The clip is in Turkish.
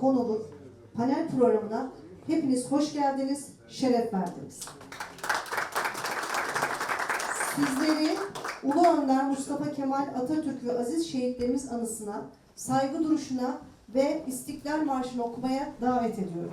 konulu panel programına hepiniz hoş geldiniz, şeref verdiniz. Sizleri Ulu Önder Mustafa Kemal Atatürk ve aziz şehitlerimiz anısına, saygı duruşuna ve İstiklal Marşı'nı okumaya davet ediyorum.